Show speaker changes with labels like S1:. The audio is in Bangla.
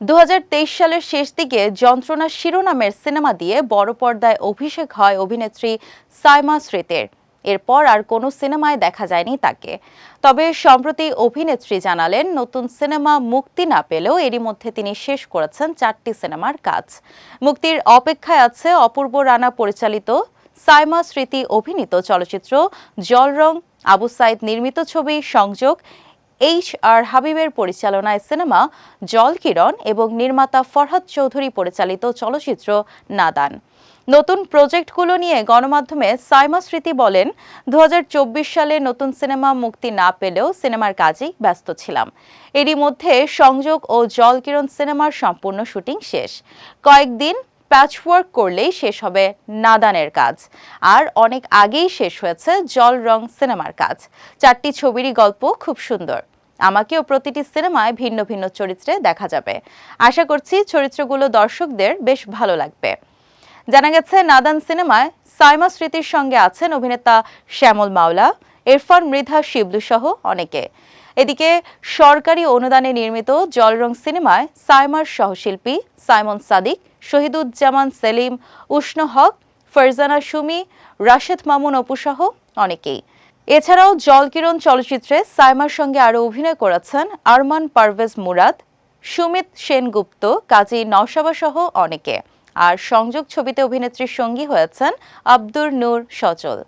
S1: দু হাজার তেইশ সালের শেষ দিকে যন্ত্রণা শিরোনামের সিনেমা দিয়ে বড় পর্দায় অভিষেক হয় অভিনেত্রী সাইমা স্মৃতের এরপর আর কোনো সিনেমায় দেখা যায়নি তাকে। তবে সম্প্রতি অভিনেত্রী জানালেন, নতুন সিনেমা মুক্তি না পেলেও এরই মধ্যে তিনি শেষ করেছেন চারটি সিনেমার কাজ। মুক্তির অপেক্ষায় আছে অপূর্ব রানা পরিচালিত সাইমা স্মৃতি অভিনীত চলচ্চিত্র জলরং, আবু সাইদ নির্মিত ছবি সংযোগ এইচ আর হাবিবের পরিচালনায় সিনেমা জলকিরণ এবং নির্মাতা ফরহাদ চৌধুরী পরিচালিত চলচ্চিত্র নাদান। নতুন প্রজেক্টগুলো নিয়ে গণমাধ্যমে সাইমা স্মৃতি বলেন দু হাজার চব্বিশ সালে নতুন সিনেমা মুক্তি না পেলেও সিনেমার কাজেই ব্যস্ত ছিলাম। এরই মধ্যে সংযোগ ও জলকিরণ সিনেমার সম্পূর্ণ শুটিং শেষ। কয়েকদিন প্যাচওয়ার্ক করলেই শেষ হবে নাদানের কাজ। আর অনেক আগেই শেষ হয়েছে জল রং সিনেমার কাজ। চারটি ছবিরই গল্প খুব সুন্দর। আমাকেও প্রতিটি সিনেমায় ভিন্ন ভিন্ন চরিত্রে দেখা যাবে। আশা করছি চরিত্রগুলো দর্শকদের বেশ ভালো লাগবে। জানা গেছে, নাদান সিনেমায় সাইমা স্মৃতির সঙ্গে আছেন অভিনেতা শ্যামল মাওলা ইরফান মৃধা শিবলু সহ অনেকে। এদিকে সরকারি অনুদানে নির্মিত জলরং সিনেমায় সাইমার সহশিল্পী সাইমন সাদিক, শহীদুজ্জামান সেলিম, উষ্ণ হক, ফারজানা সুমি, রাশেদ মামুন অপু সহ অনেকেই। এছাড়াও জলকিরণ চলচ্চিত্রে সাইমার সঙ্গে আরও অভিনয় করেছেন আরমান পারভেজ মুরাদ, সুমিত সেনগুপ্ত, কাজী নওশাবা সহ অনেকে। আর সংযোগ ছবিতে অভিনেত্রীর সঙ্গী হয়েছেন আব্দুর নূর সচল